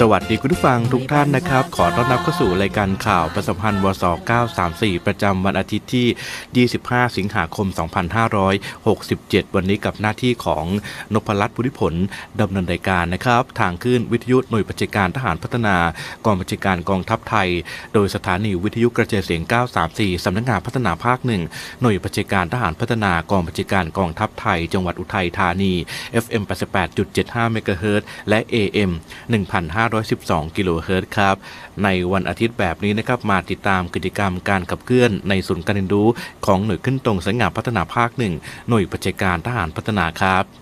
สวัสดีคุณผู้ฟังทุกท่านนะครับ ขอต้อนรับเข้าสู่รายการข่าวประสมพันธ์วส934 ประจำวันอาทิตย์ที่ 25 สิงหาคม 2567 วันนี้กับหน้าที่ของนพรัตน์บุริผลดำเนินรายการนะครับ ทางขึ้นวิทยุหน่วยปฏิการทหารพัฒนากองบัญชาการกองทัพไทย โดยสถานีวิทยุกระจายเสียง 934 สำนักงานพัฒนาภาคหนึ่งหน่วยปฏิการทหารพัฒนากองบัญชาการกองทัพไทย จังหวัดอุทัยธานี FM 88.75 เมกะเฮิรตซ์และ AM 1 5 1,512 กิโลเฮิรตซ์ครับ ในวันอาทิตย์แบบนี้นะครับมาติดตามกิจกรรมการขับเคลื่อนในศูนย์การเรียนรู้ของหน่วยขึ้นตรงสำนักงาพัฒนาภาคหนึ่งหน่วยปฏิการทหารพัฒนาครับ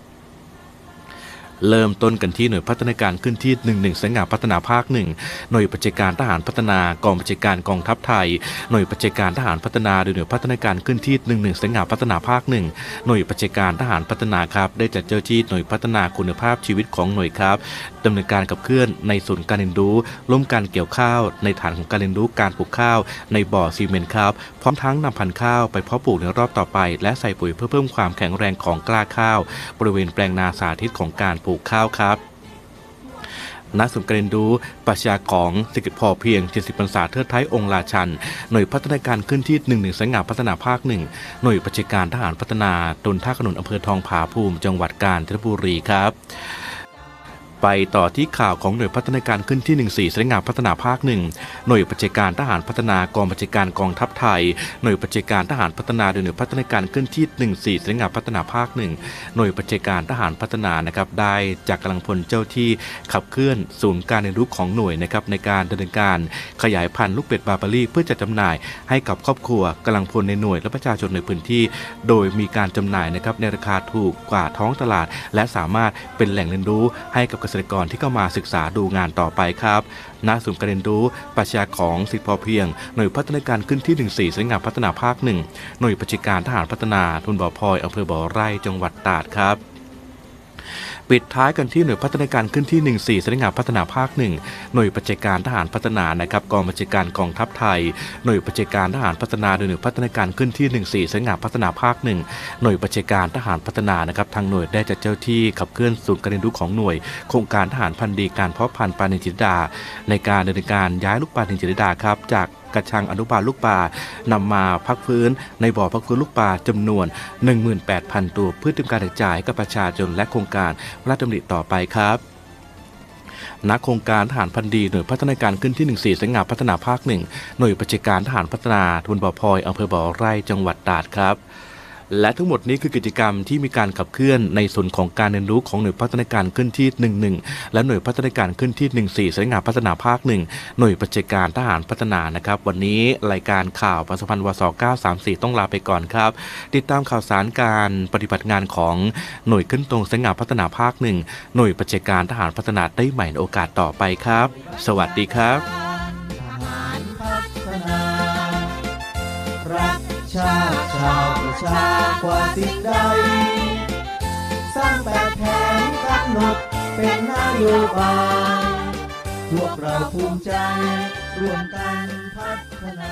เริ่มต้นกันที่หน่วยพัฒนาการขึ้นที่ 11สำนักงาพัฒนาภาคหนึ่งหน่วยปฏิการทหารพัฒนากองปฏิการกองทัพไทย หน่วยปฏิการทหารพัฒนาโดยหน่วยพัฒนาการขึ้นที่ 11สำนักงาพัฒนาภาคหนึ่งหน่วยปฏิการทหารพัฒนาครับได้จัดเจ้าที่หน่วยพัฒนาคุณภาพชีวิตของหน่วยครับดำเนินการกับเคลื่อนในศูนย์การเรียนรู้ร่วมการเกี่ยวข้าว ในฐานของการเรียนรู้การปลูกข้าว ในบ่อซีเมนต์ครับพร้อมทั้งนำพันธุ์ข้าวไปเพาะปลูกในรอบต่อไป และใส่ปุ๋ยเพื่อเพิ่มความแข็งแรงของกล้าข้าว บริเวณแปลงนาสาธิตของการปลูกข้าวครับณศูนย์การเรียนรู้ปรัชญาของเศรษฐกิจพอเพียง 70พรรษาเทิดไทยองค์ราชัน หน่วยพัฒนาการขึ้นที่1 1สายงาพัฒนาภาคหนึ่งหน่วยปฏิการทหารพัฒนาตนท่าขนุนอำเภอทองผาภูมิ จังหวัดกาญจนบุรีครับ ไปต่อที่ข่าวของหน่วยพัฒนาการขึ้นที่ 14สำนักงานพัฒนาภาคหนึ่งหน่วยปฏิการทหารพัฒนากองปฏิการกองทัพไทย หน่วยปฏิการทหารพัฒนาโดยหน่วยพัฒนาการขึ้นที่ 14สำนักงานพัฒนาภาคหนึ่งหน่วยปฏิการทหารพัฒนานะครับได้จากกำลังพลเจ้าที่ขับเคลื่อนศูนย์การเรียนรู้ของหน่วยนะครับในการดำเนินการขยายพันธุ์ลูกเป็ดบาบารี่เพื่อจัดจำหน่ายให้กับครอบครัวกำลังพลในหน่วยและประชาชนในพื้นที่ โดยมีการจำหน่ายนะครับในราคาถูกกว่าท้องตลาด และสามารถเป็นแหล่งเรียนรู้ให้กับเกษตรกรที่เข้ามาศึกษาดูงานต่อไปครับณศูนย์การเรียนรู้ปรัชญาของสิทธิพอเพียง หน่วยพัฒนาการขึ้นที่ 14สำนักงานพัฒนาภาคหนึ่งหน่วยปฏิการทหารพัฒนาทุนบ่อพลอยอำเภอบ่อไร่จังหวัดตราดครับ ปิดท้ายกันที่หน่วยพัฒนาการขึ้นที่ 14สำนักงานพัฒนาภาคหนึ่งหน่วยปฏิการทหารพัฒนานะครับกองบัญชาการกองทัพไทย หน่วยปฏิการทหารพัฒนาโดยหน่วยพัฒนาการขึ้นที่ 14สำนักงานพัฒนาภาคหนึ่งหน่วยปฏิการทหารพัฒนานะครับทางหน่วยได้จัดเจ้าที่ขับเคลื่อนศูนย์การเรียนรู้ของหน่วย โครงการทหารพันธุ์ดีการเพาะพันธุ์ปลานินจินดา ในการดำเนินการย้ายลูกปลานินจินดาครับจาก กระชังอนุบาลลูกปลานำมาพักฟื้นในบ่อพักฟื้นลูกปลาจำนวน 18,000 ตัวเพื่อเตการกระจายให้กับประชาชนและโครงการพระราชดำริต่อไปครับนักโครงการทหารพันธุ์ดีหน่วยพัฒนาการขึ้นที่ 14สำนักงาพัฒนาภาคหนึ่งหน่วยปฏิการทหารพัฒนาทุนบ่อพลอยอำเภอบ่อไร่จังหวัดตราดครับ และทั้งหมดนี้คือกิจกรรมที่มีการขับเคลื่อนในส่วนของการเรียนรู้ของหน่วยพัฒนาการขึ้นที่ 11 และหน่วยพัฒนาการขึ้นที่ 14สำนักงานพัฒนาภาคหนึ่งหน่วยปฏิการทหารพัฒนานะครับ วันนี้รายการข่าวประสพันธ์วส934 ต้องลาไปก่อนครับ ติดตามข่าวสารการปฏิบัติงานของหน่วยขึ้นตรงสำนักงานพัฒนาภาคหนึ่งหน่วยปฏิการทหารพัฒนาได้ใหม่ในโอกาสต่อไปครับ สวัสดีครับ ชาติชาวประชากว่าสิ่งใด สร้างแบบแผนกำหนดเป็นนโยบายพวกเราภูมิใจร่วมกันพัฒนา